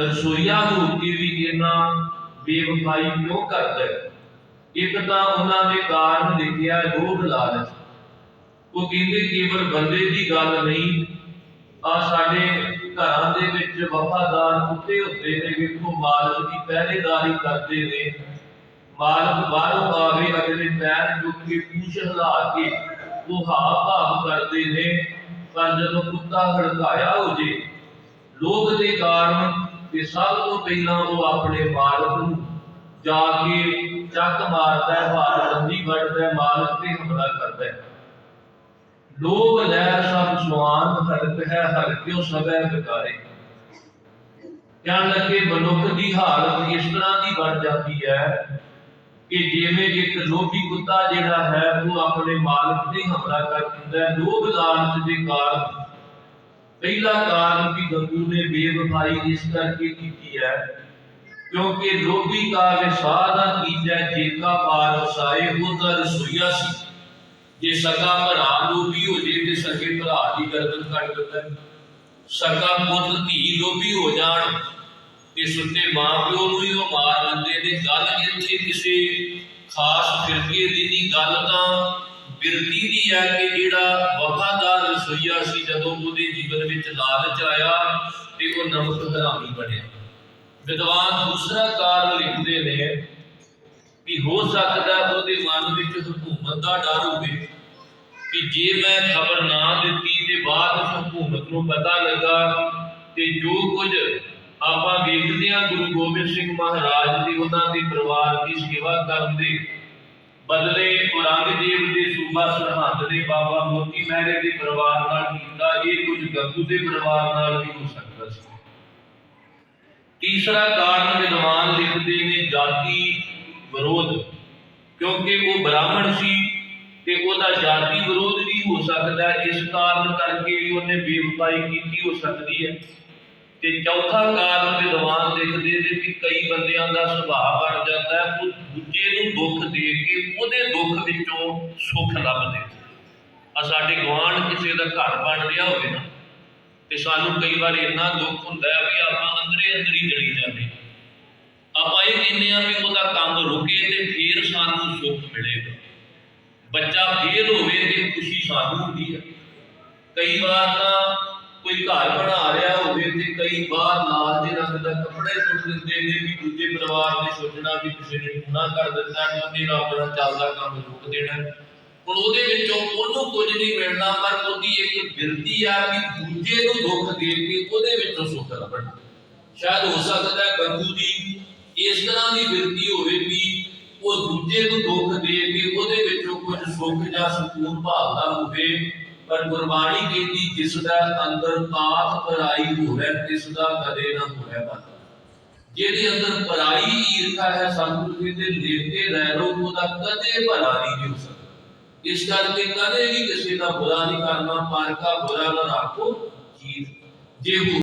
ਰਸੋਈਆ ਹੋ ਕੇ ਵੀ ਇਹਨਾਂ ਬੇਵਫਾਈ ਕਿਉਂ ਕਰਦਾ ਇੱਕ ਤਾਂ ਉਹਨਾਂ ਦੇ ਕਾਰਨ ਲਿਖਿਆ ਲੋਭ ਲਾਲਚ। ਉਹ ਕਹਿੰਦੇ ਕੇਵਲ ਬੰਦੇ ਦੀ ਗੱਲ ਨਹੀਂ ਆ ਸਾਡੇ ਘਰਾਂ ਦੇ ਵਿੱਚ ਵਫਾਦਾਰ ਕੁੱਤੇ ਹੁੰਦੇ ਨੇ, ਵੇਖੋ ਮਾਲਕ ਦੀ ਪਹਿਰੇਦਾਰੀ ਕਰਦੇ ਨੇ। ਮਾਲਕ ਬਾਹਰੋਂ ਆਵੇ, ਅਗਲੇ ਪੈਰ ਚੁੱਕ ਕੇ ਪੂਛ ਹਿਲਾ ਕੇ ਉਹ ਹਾਵ ਭਾਵ ਕਰਦੇ ਨੇ। ਪਰ ਜਦੋਂ ਕੁੱਤਾ ਹੜਕਾਇਆ ਹੋ ਜੇ ਲੋਭ ਦੇ ਕਾਰਨ ਤੇ ਸਭ ਤੋਂ ਪਹਿਲਾਂ ਉਹ ਆਪਣੇ ਮਾਲਕ ਨੂੰ ਜਾ ਕੇ ਚੱਕ ਮਾਰਦਾ ਹੈ ਬਾਦਬੰਦੀ ਵੱਢਦਾ ਹੈ, ਮਾਲਕ ਤੇ ਹਮਲਾ ਕਰਦਾ ਹੈ। ਲੋਭ ਲੈ ਸਭ ਸੁਆਨ ਹਰਕ ਹੈ ਹਰ ਕਿਉ ਸਭੈ ਵਿਕਾਰੇ? ਕਹਿਣ ਲੱਗੇ, ਮਨੁੱਖ ਦੀ ਹਾਲਤ ਇਸ ਤਰ੍ਹਾਂ ਦੀ ਬਣ ਜਾਂਦੀ ਹੈ ਕਿ ਜਿਵੇਂ ਇੱਕ ਲੋਭੀ ਕੁੱਤਾ ਜਿਹੜਾ ਹੈ, ਉਹ ਆਪਣੇ ਮਾਲਕ ਤੇ ਹਮਲਾ ਕਰ ਦਿੰਦਾ ਹੈ। ਲੋਭ ਲਾਲਚ ਦੇ ਕਾਰਨ ਪਹਿਲਾ ਕਾਰਨ ਵੀ ਗੰਗੂ ਨੇ ਬੇਵਫਾਈ ਇਸ ਕਰਕੇ ਕੀਤੀ ਹੈ, ਕਿਉਂਕਿ ਲੋਭੀ ਕਾ ਵਿਸਾਦਾ ਕੀਜੈ ਜੇਕਾ ਪਾਰ ਉਹਦਾ ਰਸੋਈਆ ਸੀ। ਜੇ ਸਕਾ ਭਰਾ ਲੋਭੀ ਹੋ ਜੇ ਤੇ ਸਕੇ ਭਰਾ ਦੀ ਗਰਦਨ ਕੱਟ ਦਿੰਦਾ। ਸਕਾ ਪੁੱਤ ਧੀ ਲੋਭੀ ਹੋ ਜਾਣ ਤੇ ਸੁੱਤੇ ਮਾਂ ਪਿਓ ਨੂੰ ਹੀ ਉਹ ਮਾਰ ਦਿੰਦੇ ਨੇ। ਗੱਲ ਇੱਥੇ ਕਿਸੇ ਖਾਸ ਫਿਰਕੇ ਦੀ ਨਹੀਂ, ਗੱਲ ਤਾਂ ਬਿਰਤੀ ਦੀ ਹੈ ਕਿ ਜਿਹੜਾ ਵਫਾਦਾਰ ਰਸੋਈਆ ਸੀ, ਜਦੋਂ ਉਹਦੇ ਜੀਵਨ ਵਿੱਚ ਲਾਲਚ ਆਇਆ ਤੇ ਉਹ ਨਮਕ ਹਰਾਮੀ ਬਣਿਆ। ਵਿਦਵਾਨ ਦੂਸਰਾ ਕਾਰਨ ਲਿਖਦੇ ਨੇ ਕਿ ਹੋ ਸਕਦਾ ਉਹਦੇ ਮਨ ਵਿੱਚ ਹਕੂਮਤ ਦਾ ਡਰ ਹੋਵੇ ਕਿ ਜੇ ਮੈਂ ਖਬਰ ਨਾ ਦਿੱਤੀ ਤੇ ਬਾਅਦ ਹਕੂਮਤ ਨੂੰ ਪਤਾ ਲੱਗਾ ਤੇ ਜੋ ਕੁਝ ਆਪਾਂ ਵੇਖਦੇ ਹਾਂ ਗੁਰੂ ਗੋਬਿੰਦ ਸਿੰਘ ਮਹਾਰਾਜ ਦੀ ਉਹਨਾਂ ਦੇ ਪਰਿਵਾਰ ਦੀ ਸੇਵਾ ਕਰਨ ਦੇ ਬਦਲੇ ਔਰੰਗਜ਼ੇਬ ਦੇ ਸੂਬਾ ਸਰਹੰਦ ਦੇ ਬਾਬਾ ਮੋਤੀ ਮਹਿਰੇ ਦੇ ਪਰਿਵਾਰ ਨਾਲ ਕੀਤਾ, ਇਹ ਕੁਝ ਗੱਗੂ ਦੇ ਪਰਿਵਾਰ ਨਾਲ ਵੀ ਹੋ ਸਕਦਾ ਸੀ। ਤੀਸਰਾ ਕਾਰਨ ਵਿਦਵਾਨ ਲਿਖਦੇ ਨੇ ਜਾਤੀ ਵਿਰੋਧ, ਕਿਉਂਕਿ ਉਹ ਬ੍ਰਾਹਮਣ ਸੀ ਤੇ ਉਹਦਾ ਜਾਤੀ ਵਿਰੋਧ ਵੀ ਹੋ ਸਕਦਾ। ਇਸ ਕਾਰਨ ਕਰਕੇ ਵੀ ਉਹਨੇ ਬੇਵਫਾਈ ਕੀਤੀ ਹੋ ਸਕਦੀ ਹੈ। ਤੇ ਚੌਥਾ ਕਾਰਨ ਵਿਦਵਾਨ ਲਿਖਦੇ ਨੇ ਕਿ ਕਈ ਬੰਦਿਆਂ ਦਾ ਸੁਭਾਅ ਬਣ ਜਾਂਦਾ ਹੈ, ਉਹ ਦੂਜੇ ਨੂੰ ਦੁੱਖ ਦੇ ਕੇ ਉਹਦੇ ਦੁੱਖ ਵਿੱਚੋਂ ਸੁੱਖ ਲੱਭਦੇ ਆ ਸਾਡੇ ਗੁਆਂਢ ਕਿਸੇ ਦਾ ਘਰ ਬਣ ਰਿਹਾ ਹੋਵੇ ਨਾ, ਤੇ ਸਾਨੂੰ ਕਈ ਵਾਰ ਇੰਨਾ ਦੁੱਖ ਹੁੰਦਾ ਹੈ ਵੀ ਆਪਾਂ ਅੰਦਰੇ ਅੰਦਰ ਹੀ ਜਲੀ ਜਾਂਦੇ ਆਪਾਂ ਇਹ ਕਹਿੰਦੇ ਆ ਵੀ ਉਹਦਾ ਕੰਮ ਰੁਕੇ ਤੇ ਫੇਰ ਸਾਨੂੰ ਸੁੱਖ ਮਿਲੇਗਾ। ਬੱਚਾ ਫੇਲ ਹੋਵੇ ਤੇ ਖੁਸ਼ੀ ਸਾਨੂੰ ਹੁੰਦੀ ਹੈ। ਕਈ ਵਾਰ ਤਾਂ ਕੋਈ ਘਰ ਬਣਾ ਰਿਹਾ ਹੋਵੇ ਕਈ ਵਾਰ ਲਾਲ ਦੇ ਰੰਗ ਦਾ ਕੱਪੜੇ ਸੁੱਟ ਦਿੰਦੇ ਨੇ ਵੀ ਦੂਜੇ ਪਰਿਵਾਰ ਨੇ ਸੋਚਣਾ ਵੀ ਕਿਸੇ ਨੇ ਟੂਣਾ ਕਰ ਦਿੱਤਾ ਨੇ ਉਹਦੇ ਨਾਲ ਆਪਣਾ ਚੱਲਦਾ ਕੰਮ ਰੁਕ ਦੇਣਾ ਹੁਣ ਉਹਦੇ ਵਿੱਚੋਂ ਉਹਨੂੰ ਕੁਝ ਨਹੀਂ ਮਿਲਣਾ, ਪਰ ਉਹਦੀ ਇੱਕ ਬਿਰਤੀ ਆ ਕਿ ਦੂਜੇ ਨੂੰ ਦੁੱਖ ਦੇ ਕੇ ਉਹਦੇ ਵਿੱਚੋਂ ਸੁੱਖ ਲੱਭਣਾ। ਸ਼ਾਇਦ ਹੋ ਸਕਦਾ ਹੈ ਗੰਗੂ ਦੀ ਇਸ ਤਰ੍ਹਾਂ ਦੀ ਬਿਰਤੀ ਹੋਵੇ ਵੀ ਉਹ ਦੂਜੇ ਨੂੰ ਦੁੱਖ ਦੇ ਕੇ ਉਹਦੇ ਵਿੱਚੋਂ ਕੁਝ ਸੁੱਖ ਜਾਂ ਸਕੂਨ ਭਾਲਦਾ ਹੋਵੇ। ਪਰ ਗੁਰਬਾਣੀ ਕਹਿੰਦੀ ਜਿਸ ਦਾ ਅੰਦਰ ਤਾਪ ਪਰਾਈ ਹੋਵੇ, ਤਿਸ ਦਾ ਕਦੇ ਨਾ ਹੋਵੇ ਬਸ ਜਿਹਦੇ ਅੰਦਰ ਪਰਾਈ ਈਰਖਾ ਹੈ ਸੰਤ ਕਹਿੰਦੇ ਲੇਤੇ ਰਹਿ ਲੋ ਉਹਦਾ ਕਦੇ ਭਲਾ ਨਹੀਂ ਹੋ ਸਕਦਾ। ਇਸ ਕਰਕੇ ਕਦੇ ਵੀ ਕਿਸੇ ਦਾ ਬੁਰਾ ਨਹੀਂ ਕਰਨਾ ਪਰ ਕਾ ਬੁਰਾ ਨਾ ਰੱਖੋ ਚੀਜ਼ ਜੇ ਹੋ